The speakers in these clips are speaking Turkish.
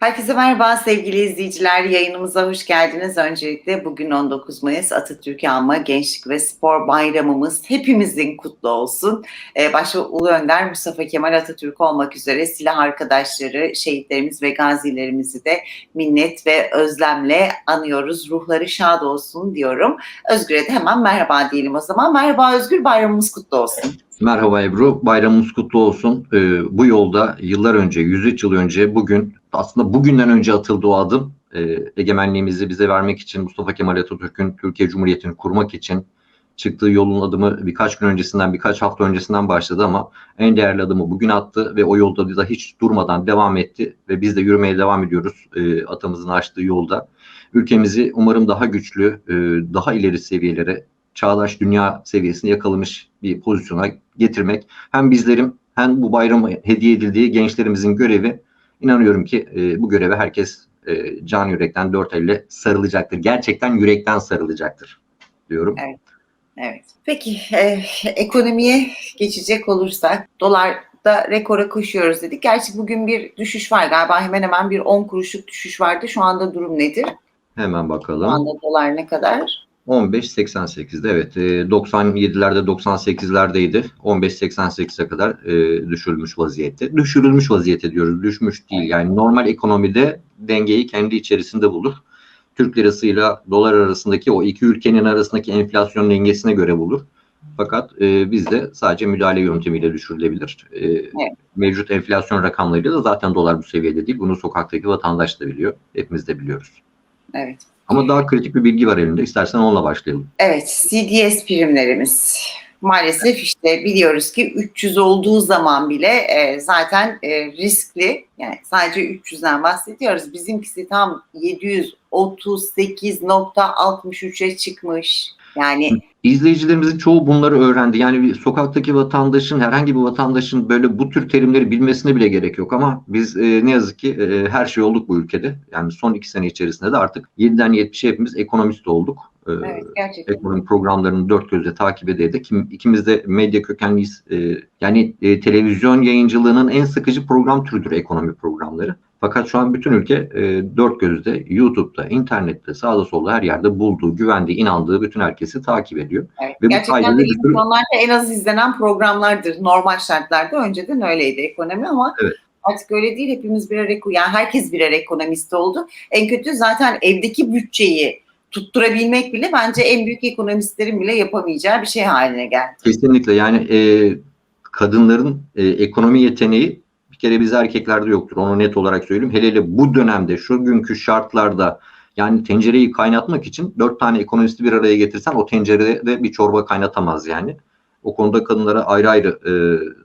Herkese merhaba sevgili izleyiciler. Yayınımıza hoş geldiniz. Öncelikle bugün 19 Mayıs Atatürk Anma Gençlik ve Spor Bayramımız hepimizin kutlu olsun. Ee, başta Ulu Önder Mustafa Kemal Atatürk olmak üzere silah arkadaşları, şehitlerimiz ve gazilerimizi de minnet ve özlemle anıyoruz. Ruhları şad olsun diyorum. Özgür'e de hemen merhaba diyelim o zaman. Merhaba Özgür, bayramımız kutlu olsun. Merhaba Ebru, bayramımız kutlu olsun. Ee, bu yolda yıllar önce, 103 yıl önce bugün, aslında bugünden önce atıldı o adım. Ee, egemenliğimizi bize vermek için, Mustafa Kemal Atatürk'ün Türkiye Cumhuriyeti'ni kurmak için çıktığı yolun adımı birkaç gün öncesinden, birkaç hafta öncesinden başladı ama en değerli adımı bugün attı ve o yolda da hiç durmadan devam etti ve biz de yürümeye devam ediyoruz e, atamızın açtığı yolda. Ülkemizi umarım daha güçlü, e, daha ileri seviyelere, çağdaş dünya seviyesini yakalamış bir pozisyona getirmek hem bizlerin hem bu bayramı hediye edildiği gençlerimizin görevi inanıyorum ki e, bu göreve herkes e, can yürekten dört elle sarılacaktır. Gerçekten yürekten sarılacaktır diyorum. Evet. Evet. Peki e, ekonomiye geçecek olursak dolarda rekora koşuyoruz dedik. Gerçi bugün bir düşüş var galiba hemen hemen bir 10 kuruşluk düşüş vardı. Şu anda durum nedir? Hemen Şu bakalım. anda dolar ne kadar? 15.88'de evet e, 97'lerde 98'lerdeydi 15.88'e kadar e, düşürülmüş vaziyette. Düşürülmüş vaziyette diyoruz düşmüş değil yani normal ekonomide dengeyi kendi içerisinde bulur. Türk lirasıyla dolar arasındaki o iki ülkenin arasındaki enflasyon dengesine göre bulur. Fakat e, bizde sadece müdahale yöntemiyle düşürülebilir. E, Mevcut enflasyon rakamlarıyla da zaten dolar bu seviyede değil. Bunu sokaktaki vatandaş da biliyor. Hepimiz de biliyoruz. Evet. Ama daha kritik bir bilgi var elimde. İstersen onunla başlayalım. Evet, CDS primlerimiz. Maalesef işte biliyoruz ki 300 olduğu zaman bile e, zaten e, riskli. Yani sadece 300'den bahsediyoruz. Bizimkisi tam 738.63'e çıkmış. Yani İzleyicilerimizin çoğu bunları öğrendi. Yani sokaktaki vatandaşın, herhangi bir vatandaşın böyle bu tür terimleri bilmesine bile gerek yok. Ama biz e, ne yazık ki e, her şey olduk bu ülkede. Yani son iki sene içerisinde de artık 7'den 70'e hepimiz ekonomist olduk. E, evet gerçekten. ekonomi programlarını dört gözle takip ede de kim, ikimiz de medya kökenliyiz. E, yani e, televizyon yayıncılığının en sıkıcı program türüdür ekonomi programları. Fakat şu an bütün ülke e, dört gözle YouTube'da, internette, sağda solda her yerde bulduğu, güvendiği, inandığı bütün herkesi takip ediyor. Evet, Ve bu gerçekten kaygılı de insanlarda en az izlenen programlardır. Normal şartlarda önceden öyleydi ekonomi ama Evet. artık öyle değil. Hepimiz birer yani herkes birer ekonomist oldu. En kötü zaten evdeki bütçeyi tutturabilmek bile bence en büyük ekonomistlerin bile yapamayacağı bir şey haline geldi. Kesinlikle yani e, kadınların e, ekonomi yeteneği kere biz erkeklerde yoktur. Onu net olarak söyleyeyim. Hele hele bu dönemde şu günkü şartlarda yani tencereyi kaynatmak için dört tane ekonomisti bir araya getirsen o tencerede bir çorba kaynatamaz yani. O konuda kadınlara ayrı ayrı e,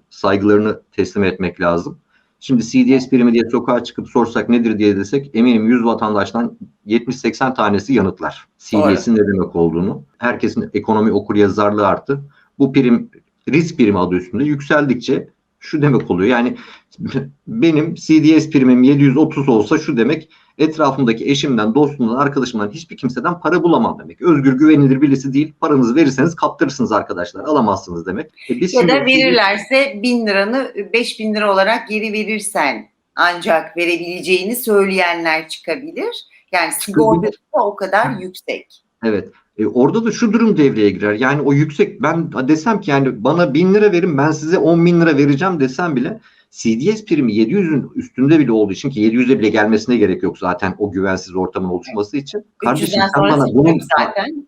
saygılarını teslim etmek lazım. Şimdi CDS primi diye sokağa çıkıp sorsak nedir diye desek eminim 100 vatandaştan 70-80 tanesi yanıtlar. CDS'in ne demek olduğunu. Herkesin ekonomi okur yazarlığı arttı. Bu prim risk primi adı üstünde yükseldikçe şu demek oluyor. Yani benim CDS primim 730 olsa şu demek etrafımdaki eşimden, dostumdan, arkadaşımdan hiçbir kimseden para bulamam demek. Özgür güvenilir birisi değil. Paranızı verirseniz kaptırırsınız arkadaşlar. Alamazsınız demek. E biz Ya da verirlerse bin liranı beş bin lira olarak geri verirsen ancak verebileceğini söyleyenler çıkabilir. Yani sigortası da o kadar yüksek. Evet. E, orada da şu durum devreye girer. Yani o yüksek ben desem ki yani bana 1000 lira verin ben size 10 bin lira vereceğim desem bile CDS primi 700'ün üstünde bile olduğu için ki 700'e bile gelmesine gerek yok zaten o güvensiz ortamın oluşması için. Kardeşim 300'den sen bana bunun zaten.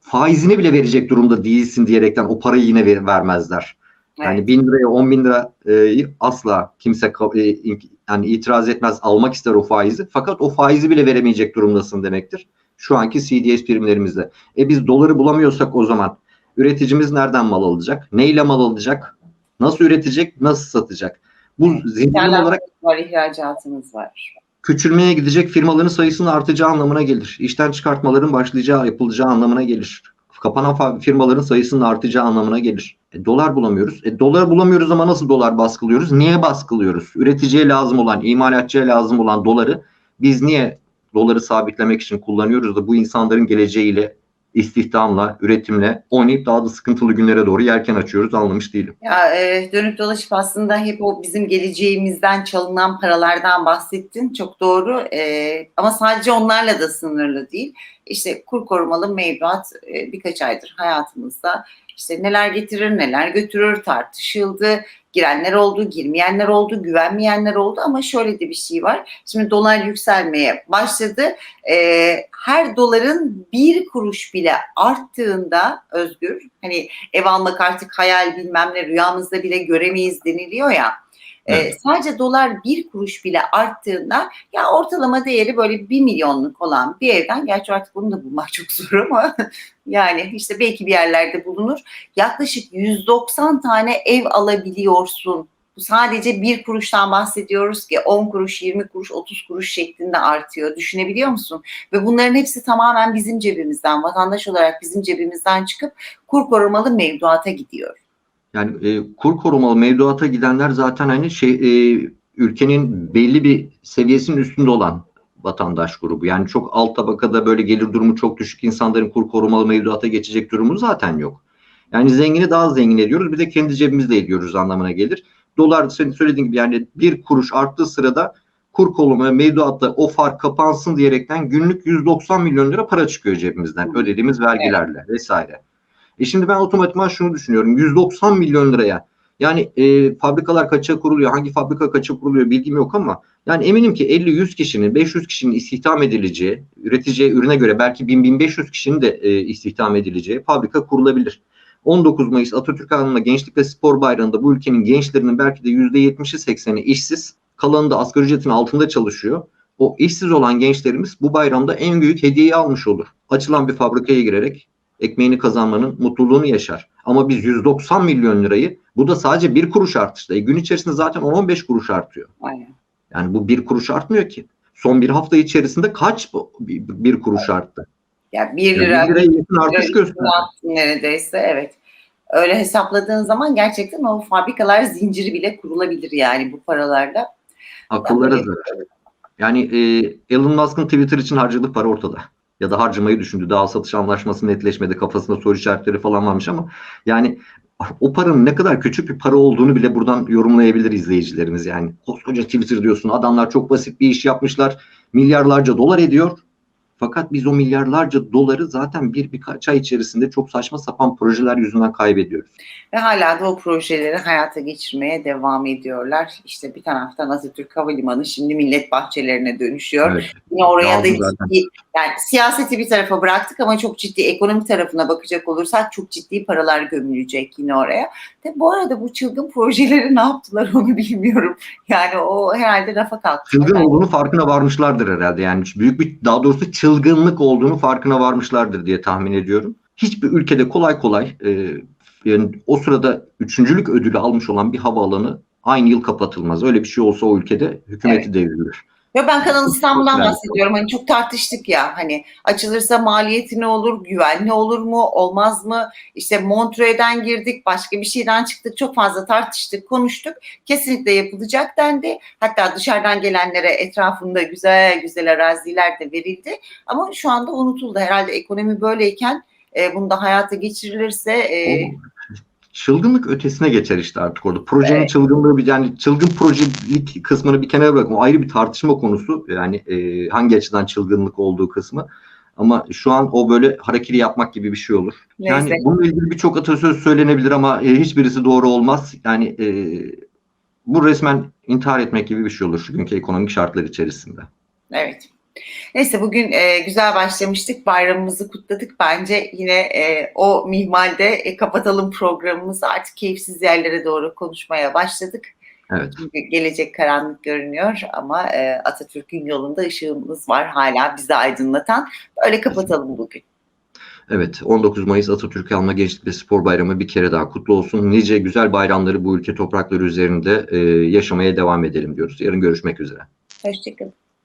faizini bile verecek durumda değilsin diyerekten o parayı yine ver- vermezler. Yani Evet. 1000 liraya 10 bin lira e, asla kimse e, yani itiraz etmez almak ister o faizi. Fakat o faizi bile veremeyecek durumdasın demektir. Şu anki CDS primlerimizde. E biz doları bulamıyorsak o zaman üreticimiz nereden mal alacak? Neyle mal alacak? Nasıl üretecek? Nasıl satacak? Bu İthalat olarak var, ihracatımız var. küçülmeye gidecek firmaların sayısının artacağı anlamına gelir. İşten çıkartmaların başlayacağı, yapılacağı anlamına gelir. Kapanan firmaların sayısının artacağı anlamına gelir. E, dolar bulamıyoruz. E, dolar bulamıyoruz ama nasıl dolar baskılıyoruz? Niye baskılıyoruz? Üreticiye lazım olan, imalatçıya lazım olan doları biz niye doları sabitlemek için kullanıyoruz da bu insanların geleceğiyle istihdamla, üretimle oynayıp daha da sıkıntılı günlere doğru yelken açıyoruz anlamış değilim. Ya e, dönüp dolaşıp aslında hep o bizim geleceğimizden çalınan paralardan bahsettin. Çok doğru. E, ama sadece onlarla da sınırlı değil. İşte kur korumalı mevduat e, birkaç aydır hayatımızda işte neler getirir neler götürür tartışıldı. Girenler oldu, girmeyenler oldu, güvenmeyenler oldu ama şöyle de bir şey var. Şimdi dolar yükselmeye başladı. Ee, her doların bir kuruş bile arttığında Özgür, hani ev almak artık hayal bilmem ne rüyamızda bile göremeyiz deniliyor ya. Evet. sadece dolar bir kuruş bile arttığında ya ortalama değeri böyle bir milyonluk olan bir evden gerçi artık bunu da bulmak çok zor ama yani işte belki bir yerlerde bulunur. Yaklaşık 190 tane ev alabiliyorsun. Bu sadece bir kuruştan bahsediyoruz ki 10 kuruş, 20 kuruş, 30 kuruş şeklinde artıyor. Düşünebiliyor musun? Ve bunların hepsi tamamen bizim cebimizden, vatandaş olarak bizim cebimizden çıkıp kur korumalı mevduata gidiyor. Yani e, kur korumalı mevduata gidenler zaten hani şey e, ülkenin belli bir seviyesinin üstünde olan vatandaş grubu. Yani çok alt tabakada böyle gelir durumu çok düşük insanların kur korumalı mevduata geçecek durumu zaten yok. Yani zengini daha zengin ediyoruz. Bir de kendi cebimizde ediyoruz anlamına gelir. Dolar senin söylediğin gibi yani bir kuruş arttığı sırada kur korumalı mevduatta o fark kapansın diyerekten günlük 190 milyon lira para çıkıyor cebimizden. Ödediğimiz vergilerle vesaire. E şimdi ben otomatikman şunu düşünüyorum. 190 milyon liraya yani e, fabrikalar kaça kuruluyor, hangi fabrika kaça kuruluyor bilgim yok ama yani eminim ki 50-100 kişinin, 500 kişinin istihdam edileceği, üreteceği ürüne göre belki 1000-1500 kişinin de e, istihdam edileceği fabrika kurulabilir. 19 Mayıs Atatürk Anı'na Gençlik ve Spor Bayramı'nda bu ülkenin gençlerinin belki de %70'i 80'i işsiz, kalanı da asgari ücretin altında çalışıyor. O işsiz olan gençlerimiz bu bayramda en büyük hediyeyi almış olur. Açılan bir fabrikaya girerek ekmeğini kazanmanın mutluluğunu yaşar. Ama biz 190 milyon lirayı bu da sadece bir kuruş artışta. E, gün içerisinde zaten 10-15 kuruş artıyor. Aynen. Yani bu bir kuruş artmıyor ki. Son bir hafta içerisinde kaç bu bir, bir kuruş arttı? Ya 1 Yani lira, bir liraya yakın artış gösteriyor. neredeyse evet. Öyle hesapladığın zaman gerçekten o fabrikalar zinciri bile kurulabilir yani bu paralarla. Akıllara zarar. Yani e, Elon Musk'ın Twitter için harcadığı para ortada. Ya da harcamayı düşündü. Daha satış anlaşması netleşmedi. Kafasında soru işaretleri falan varmış ama yani o paranın ne kadar küçük bir para olduğunu bile buradan yorumlayabilir izleyicilerimiz. Yani koskoca Twitter diyorsun. Adamlar çok basit bir iş yapmışlar. Milyarlarca dolar ediyor. Fakat biz o milyarlarca doları zaten bir birkaç ay içerisinde çok saçma sapan projeler yüzünden kaybediyoruz. Ve hala da o projeleri hayata geçirmeye devam ediyorlar. İşte bir taraftan Atatürk Havalimanı şimdi millet bahçelerine dönüşüyor. Evet. Yine oraya da Lazım zaten. ciddi, yani siyaseti bir tarafa bıraktık ama çok ciddi ekonomi tarafına bakacak olursak çok ciddi paralar gömülecek yine oraya. De bu arada bu çılgın projeleri ne yaptılar onu bilmiyorum. Yani o herhalde rafa kalktı. Çılgın olduğunu farkına varmışlardır herhalde. Yani büyük bir daha doğrusu çılgınlık olduğunu farkına varmışlardır diye tahmin ediyorum. Hiçbir ülkede kolay kolay e, yani o sırada üçüncülük ödülü almış olan bir havaalanı aynı yıl kapatılmaz. Öyle bir şey olsa o ülkede hükümeti devrilir. Yo ben Kanal İstanbul'dan bahsediyorum. Hani çok tartıştık ya. Hani açılırsa maliyeti ne olur, güvenli olur mu, olmaz mı? İşte Montreux'den girdik, başka bir şeyden çıktık. Çok fazla tartıştık, konuştuk. Kesinlikle yapılacak dendi. Hatta dışarıdan gelenlere etrafında güzel güzel araziler de verildi. Ama şu anda unutuldu. Herhalde ekonomi böyleyken e, bunu da hayata geçirilirse e, çılgınlık ötesine geçer işte artık orada. Projenin Evet. çılgınlığı bir yani çılgın projelik kısmını bir kenara bırakın. O ayrı bir tartışma konusu. Yani e, hangi açıdan çılgınlık olduğu kısmı. Ama şu an o böyle hareketi yapmak gibi bir şey olur. Yani Neyse. bununla ilgili birçok atasöz söylenebilir ama e, hiçbirisi doğru olmaz. Yani e, bu resmen intihar etmek gibi bir şey olur şu günkü ekonomik şartlar içerisinde. Evet. Neyse bugün e, güzel başlamıştık. Bayramımızı kutladık. Bence yine e, o mihmalde e, kapatalım programımızı. Artık keyifsiz yerlere doğru konuşmaya başladık. Evet. Çünkü gelecek karanlık görünüyor ama e, Atatürk'ün yolunda ışığımız var hala bizi aydınlatan. Öyle kapatalım bugün. Evet 19 Mayıs Atatürk Alma Gençlik ve Spor Bayramı bir kere daha kutlu olsun. Nice güzel bayramları bu ülke toprakları üzerinde e, yaşamaya devam edelim diyoruz. Yarın görüşmek üzere. Hoşçakalın.